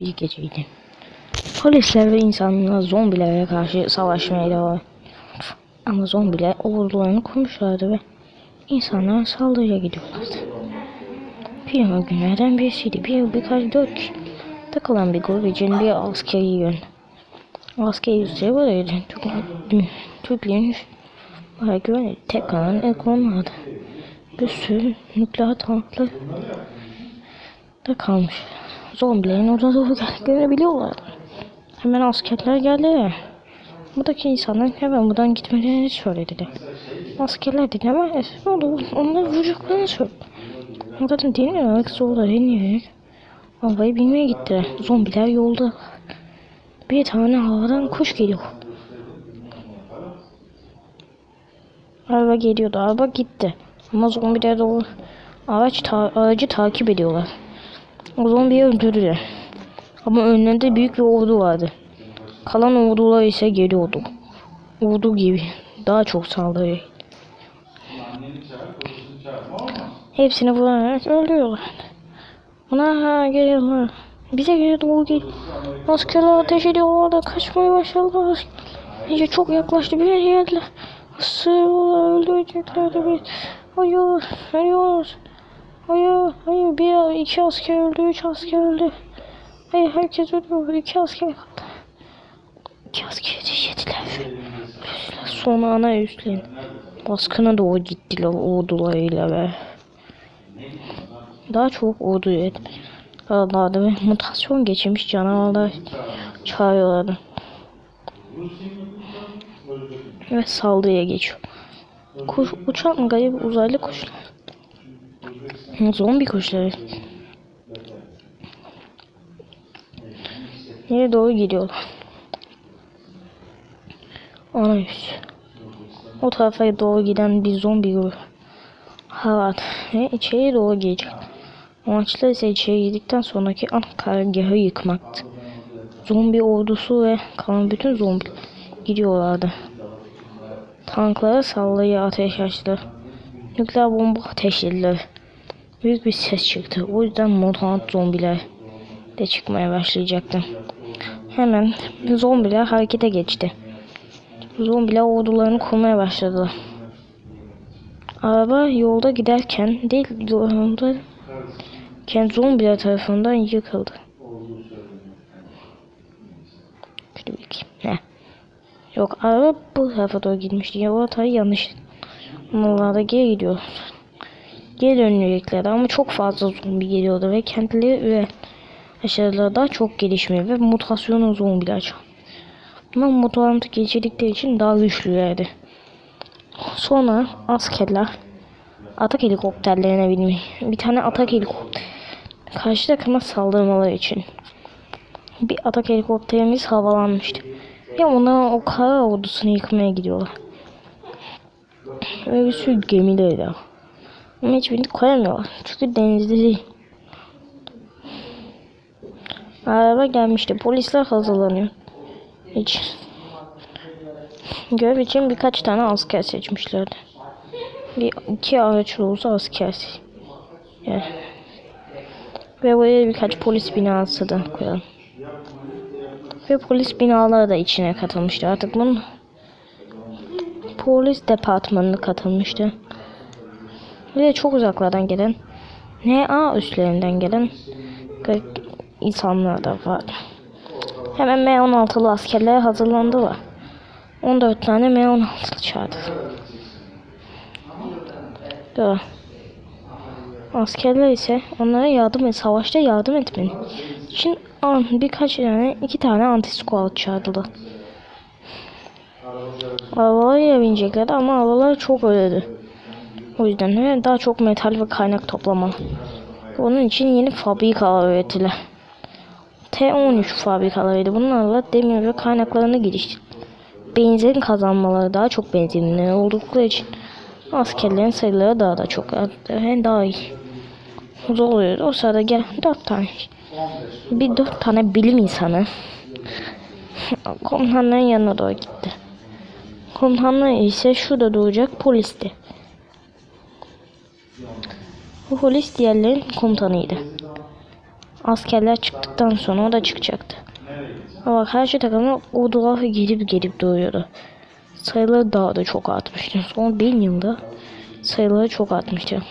Bir geceydi. Polisler ve insanlar zombilere karşı savaşmaya devam. Ama zombiler ordularını kurmuşlardı ve insanlar saldırıya gidiyorlardı. Bir günlerden birisiydi. Bir birkaç dört takılan bir grup için bir askeri yön. Askeri böyleydi. Türk- Türklerin bayağı güvenli. Tek kalan el konmadı. Bir sürü nükleer tanklar da kalmış. Zombilerin orada doğru geldiklerini biliyorlar. Hemen askerler geldi. Buradaki insanlar hemen buradan gitmelerini söylediler. Askerler dedi ama ne oldu? Onları vuracaklarını söyledi. Zaten dinleyerek zorla dinleyerek havayı bilmeye gittiler. Zombiler yolda. Bir tane havadan kuş geliyor. Araba geliyordu. Araba gitti. Ama zombiler doğru araç ta aracı takip ediyorlar. O zombiyi öldürdüler. Ama önlerinde büyük bir ordu vardı. Kalan ordular ise geliyordu. Ordu gibi. Daha çok saldırı. Hepsini vurarak öldürüyorlar. Buna ha geliyorlar. Bize geri doğru gel. Askerler ateş ediyorlar kaçmaya başladılar. İyice çok yaklaştı bir yere geldiler. Sığırlar öldüreceklerdi bir. Hayır, hayır. Hayır, hayır. Bir, iki asker öldü, üç asker öldü. Hayır, herkes öldü. İki asker kaldı. İki asker yediler. Üstler sonra ana üstlen. Baskına doğru gittiler ordularıyla ve daha çok ordu yetmişlerdi ve mutasyon geçirmiş canavarlar çağırıyorlardı. Ve saldırıya geçiyor. Kuş, uçan garip uzaylı kuşlar. Zombi kuşları. Nereye doğru gidiyorlar. Ana üst. O tarafa doğru giden bir zombi grubu. Evet. Ve içeri doğru gelecek. Amaçları ise içeri girdikten sonraki ana karargahı yıkmaktı. Zombi ordusu ve kalan bütün zombi gidiyorlardı. Tanklara saldırıya ateş açtılar. Nükleer bomba ateşlediler. Büyük bir ses çıktı. O yüzden mutant zombiler de çıkmaya başlayacaktı. Hemen zombiler harekete geçti. Zombiler ordularını kurmaya başladılar. Araba yolda giderken değil yolda kendi zombiler tarafından yıkıldı. Şöyle bakayım. Heh. Yok araba bu tarafa doğru gitmişti. Ya o hatayı yanlış. Onlar da geri gidiyor. Geri döneceklerdi ama çok fazla zombi geliyordu ve kendileri ve aşağıda daha çok gelişmiyor ve mutasyonu zombiler. Bunlar mutant geçirdikleri için daha güçlülerdi. Sonra askerler atak helikopterlerine binmiş. Bir tane atak helikopter karşı takıma saldırmaları için. Bir atak helikopterimiz havalanmıştı. Ya onlar o kara ordusunu yıkmaya gidiyorlar. Ve bir sürü gemileri de var. Ama hiçbirini koyamıyorlar. Çünkü denizde değil. Araba gelmişti. Polisler hazırlanıyor. Hiç. Görev için birkaç tane asker seçmişlerdi. Bir iki araç olsa asker. Yani. Ve buraya birkaç polis binası da koyalım. Ve polis binaları da içine katılmıştı. Artık bunun polis departmanına katılmıştı. Ve çok uzaklardan gelen NA üstlerinden gelen insanlar da var. Hemen M16'lı askerler hazırlandılar. 14 tane M16'lı çağırdı. Doğru. Askerler ise onlara yardım et, savaşta yardım etmeni için an, birkaç tane, iki tane anti squad çağırdılar. Arabalara bineceklerdi ama arabalar çok öyleydi. O yüzden de daha çok metal ve kaynak toplamalı. Onun için yeni fabrikalar ürettiler. T13 fabrikalarıydı. Bunlarla demir ve kaynaklarını geliştirdi. Benzin kazanmaları daha çok benzinli oldukları için askerlerin sayıları daha da çok arttı ve daha iyi. Zor oluyordu. O sırada gel dört tane bir dört tane bilim insanı komutanların yanına doğru gitti. Komutanlar ise şurada duracak polisti. Bu polis diğerlerin komutanıydı. askerler çıktıktan sonra o da çıkacaktı. Ama bak her şey takımı ordular gelip gelip doğuyordu. Sayıları daha da çok artmıştı. Son bin yılda sayıları çok artmıştı.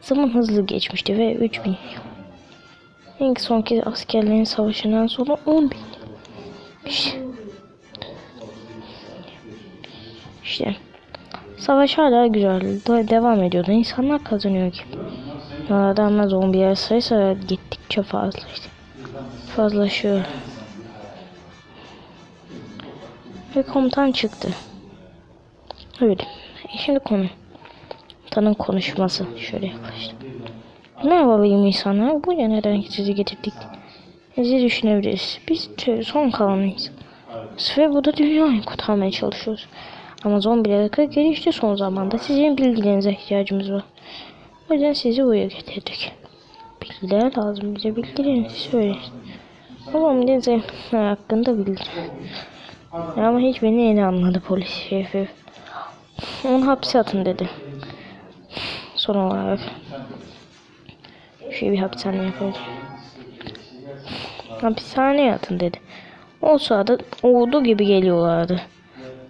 Zaman hızlı geçmişti ve 3000 yıl. En sonki askerlerin savaşından sonra 10 bin. İşte. İşte. Savaş hala güzel. de- Devam ediyordu. İnsanlar kazanıyor ki. Adamlar zombiler sayısı gittikçe fazlaştı. Fazlaşıyor. Ve komutan çıktı. Öyle. E Şimdi konu. Komutanın konuşması. Şöyle yaklaştım. Merhaba benim insanlar. Bu neden sizi getirdik? Sizi düşünebiliriz. Biz son kalanıyız. Ve burada dünyayı kurtarmaya çalışıyoruz. Ama zombiler ırkı gelişti son zamanda. Sizin bilgilerinize ihtiyacımız var. O yüzden sizi buraya getirdik. Bilgiler lazım bize. Bilgilerinizi söyleyin. O zombilerin hakkında bilgi. Ama hiç beni yeni anladı polis şefi. Onu hapse atın dedi. Son olarak. Şöyle bir hapishane yapalım. Hapishaneye atın dedi. O sırada ordu gibi geliyorlardı.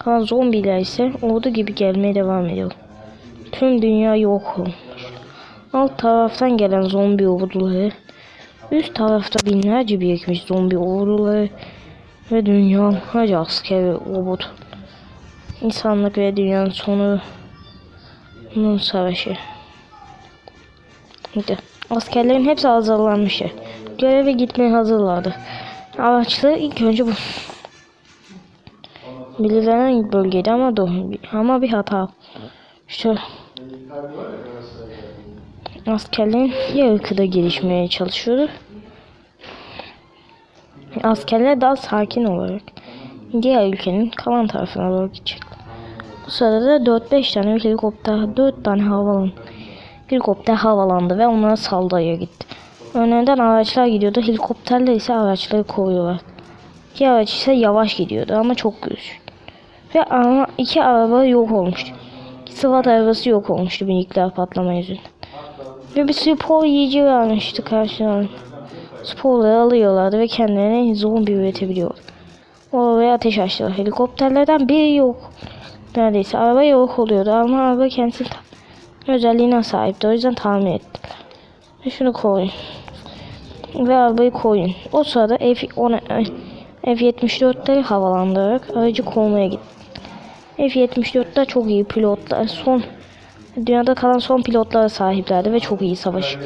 Kalan zombiler ise ordu gibi gelmeye devam ediyor. Tüm dünya yok olmuş. Alt taraftan gelen zombi orduları, üst tarafta binlerce birikmiş zombi orduları ve dünyalarca asker ve robot. İnsanlık ve dünyanın sonunun savaşı. İşte, askerlerin hepsi hazırlanmıştı. Göreve gitmeye hazırlardı. Araçları ilk önce bu belirlenen bölgede ama doğru ama bir hata. İşte askerlerin diğer ırkıda gelişmeye çalışıyordu. Askerler daha sakin olarak diğer ülkenin kalan tarafına doğru gidecek. Bu sırada 4-5 tane helikopter, 4 tane havalan helikopter havalandı ve onlara saldırıya gitti. Önünden araçlar gidiyordu, helikopterler ise araçları koruyorlar. İki araç ise yavaş gidiyordu ama çok güçlü. Ve ama iki araba yok olmuştu. İki arabası yok olmuştu bir nükleer patlama yüzünden. Ve bir spor yiyici vermişti karşılarına. Sporları alıyorlardı ve kendilerine zombi üretebiliyorlar. Oraya ateş açtılar. Helikopterlerden biri yok. Neredeyse araba yok oluyordu ama araba kendisi özelliğine sahipti. O yüzden tamir ettiler. Ve şunu koyun. Ve arabayı koyun. O sırada F-10 F-74'leri havalandırarak aracı kovmaya gitti. F-74'ler çok iyi pilotlar. Son dünyada kalan son pilotlara sahiplerdi ve çok iyi savaş.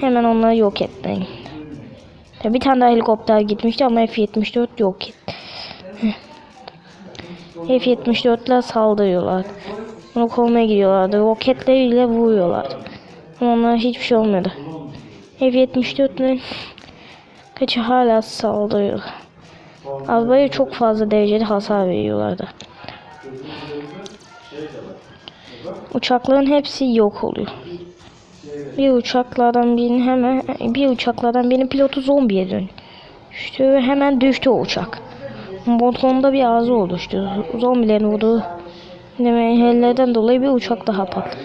Hemen onları yok. Ya Bir tane daha helikopter gitmişti ama F-74 yok etti. F-74'ler saldırıyorlar. Onu kovmaya gidiyorlardı. Roketleriyle vuruyorlar. Ama onlara hiçbir şey olmadı. F-74'lerin kaçı hala saldırıyor. Arabaya çok fazla derecede hasar veriyorlardı. Uçakların hepsi yok oluyor. Bir uçaklardan birini hemen bir uçaklardan birinin pilotu zombiye dönüştü ve hemen düştü o uçak. Motorunda bir arıza oluştu. Zombilerin vurduğu hellerden dolayı bir uçak daha patladı.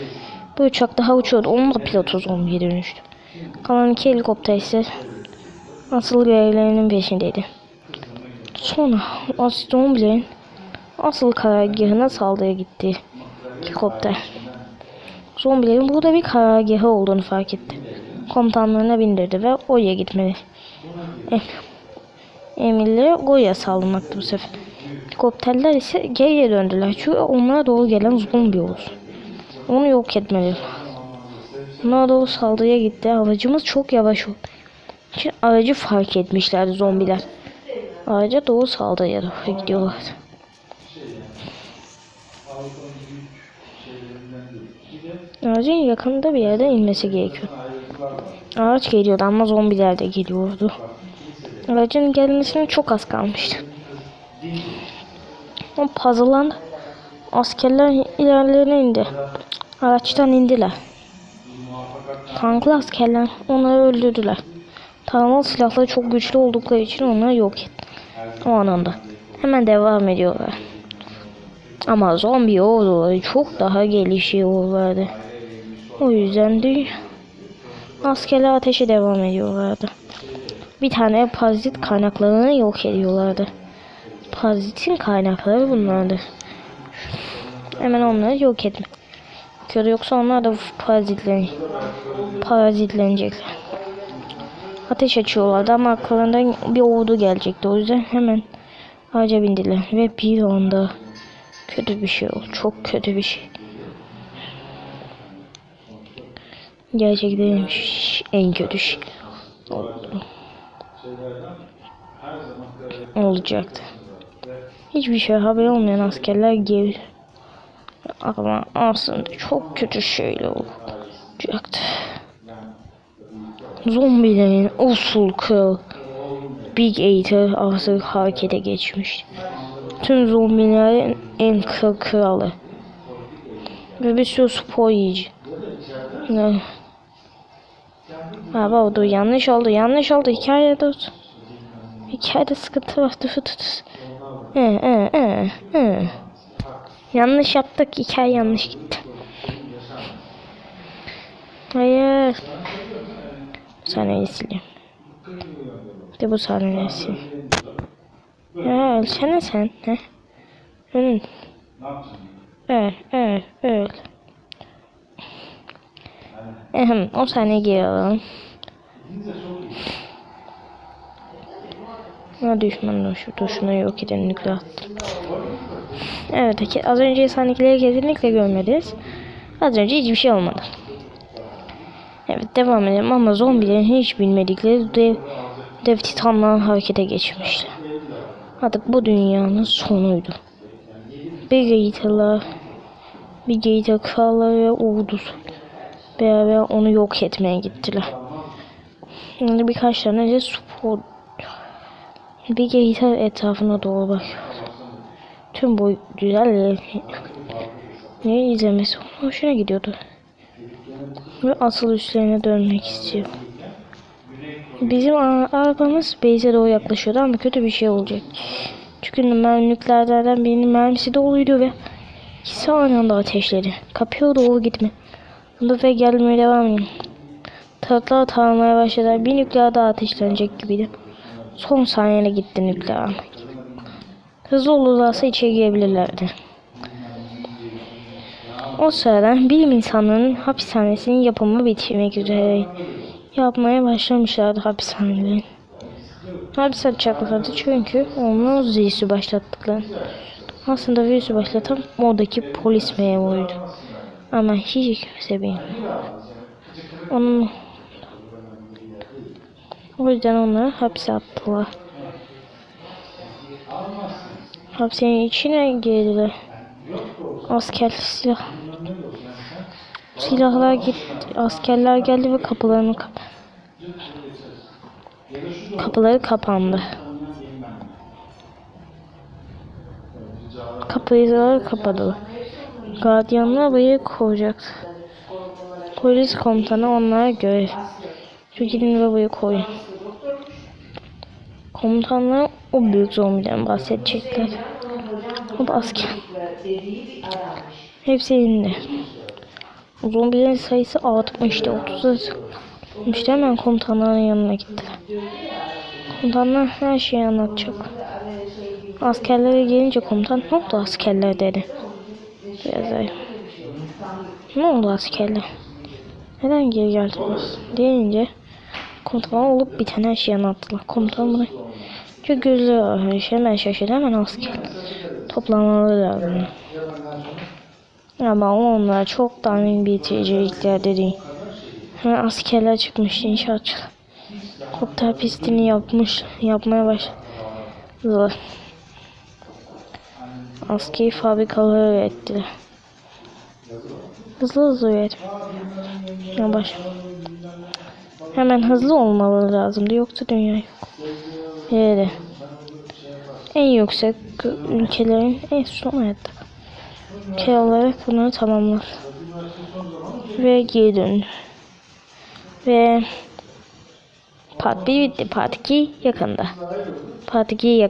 Bir uçak daha uçuyordu. Onun da pilotu zombiye dönüştü. Kalan iki helikopter ise asıl görevlerinin peşindeydi. Sonra as- zombilerin asıl karargahına saldırıya gitti helikopter. Zombilerin burada bir karargahı olduğunu fark etti. Komutanlarına bindirdi ve Goya gitmeli. Em emirleri Goya saldırmaktı bu sefer. Helikopterler ise geriye döndüler çünkü onlara doğru gelen zombi olsun. Onu yok etmeli. Onlara doğru saldırıya gitti. Aracımız çok yavaş oldu. Için aracı fark etmişlerdi zombiler. Araca doğru saldırıya doğru gidiyorlar. Aracın yakında bir yerde inmesi gerekiyor. Araç geliyordu ama zombiler de geliyordu. Aracın gelmesine çok az kalmıştı. O puzzle'landı. Askerler ilerlerine indi. Araçtan indiler. Tanklı askerler onları öldürdüler. Taramalı silahları çok güçlü oldukları için onları yok etti. O anında. Hemen devam ediyorlar. Ama zombi orduları çok daha gelişiyorlardı. O yüzden de Askerler ateşe devam ediyorlardı. Bir tane parazit kaynaklarını yok ediyorlardı. Parazitin kaynakları bunlardı. Hemen onları yok etme. Kötü yoksa onlar da parazitlen parazitlenecekler. Ateş açıyorlardı ama arkalarından bir ordu gelecekti. O yüzden hemen ağaca bindiler. Ve bir anda kötü bir şey oldu. Çok kötü bir şey. Gerçekten en kötü şey olacaktı. Hiçbir şey haberi olmayan askerler geri ama aslında çok kötü şeyler olacaktı. Zombilerin usul kral Big Eater artık harekete geçmiş. Tüm zombilerin en kral kralı. Ve bir sürü spor? Ha baba dur yanlış oldu yanlış oldu hikayede dur. Hikayede sıkıntı var dur dur dur. Ee, ee, ee. Yanlış yaptık hikaye yanlış gitti. Hayır. Bu sahneyi sileyim. De bu sahneyi sileyim. Ya ölsene sen. He? Ölün. Öl, öl, öl. Ehem, o geri alalım. Ha düşman şu tuşuna yok eden nükleer attım. Evet az önce sahneleri kesinlikle görmediniz. Az önce hiçbir şey olmadı. Evet devam edelim ama zombilerin hiç bilmedikleri dev, dev titanlar harekete geçmişti. Artık bu dünyanın sonuydu. Big Eater'lar, Big Eater kralları ve ordusu beraber onu yok etmeye gittiler. Şimdi birkaç tane de spor Big Eater etrafına doğru bakıyor. Tüm bu güzel ne izlemesi hoşuna gidiyordu. Ve asıl üstlerine dönmek istiyor. Bizim arabamız base'e doğru yaklaşıyordu ama kötü bir şey olacak. Çünkü mermiliklerden birinin mermisi doluydu ve ikisi aynı anda ateşledi. Kapıya doğru gitme. Ve gelmeye devam edin. Taraflar tarmaya başladı. Bir nükleer daha ateşlenecek gibiydi. Son saniyede gitti nükleer. Hızlı olurlarsa içeri girebilirlerdi. O sırada bilim insanlarının hapishanesinin yapımı bitirmek üzere yapmaya başlamışlardı hapishanelerin. Hapis atacaklardı çünkü onlar virüsü başlattıkları. Aslında virüsü başlatan oradaki polis memuruydu. Ama hiç kimse bilmiyor. Onun o yüzden onları hapse attılar. Hapsenin içine girdiler. Asker silah. Silahlar gitti. Askerler geldi ve kapılarını kap Kapıları kapandı. Kapıları kapadılar. Gardiyanlar burayı koruyacaktı. Polis komutanı onlara görev. Şu gidin ve burayı koruyun. Komutanlar o büyük zombiden bahsedecekler. O asker. Hepsi elinde. Zombilerin sayısı artmıştı. 30'a çıkmıştı. Hemen komutanların yanına gittiler. Komutanlar her şeyi anlatacak. Askerlere gelince komutan ne oldu askerler dedi. Biraz daha. Ne oldu askerler? Neden geri geldiniz? Deyince komutan olup bir tane her şeyi anlattılar. Komutan bunu çok gözü var. Hemen şaşırdı hemen asker. Toplamaları lazım. Ama onlar çoktan bitirecekler dedi. Hemen askerler çıkmıştı inşaatçılar. Kopter pistini yapmış, yapmaya başladılar. Askeri fabrikaları ürettiler. Hızlı hızlı üret. Ya baş. Hemen hızlı olmaları lazımdı yoksa dünya yok. Evet. En yüksek ülkelerin en son hayatta. Ülke olarak bunu tamamlar. Ve geri dön. Ve Part 1 bitti. Part 2 yakında. Part 2 yakın.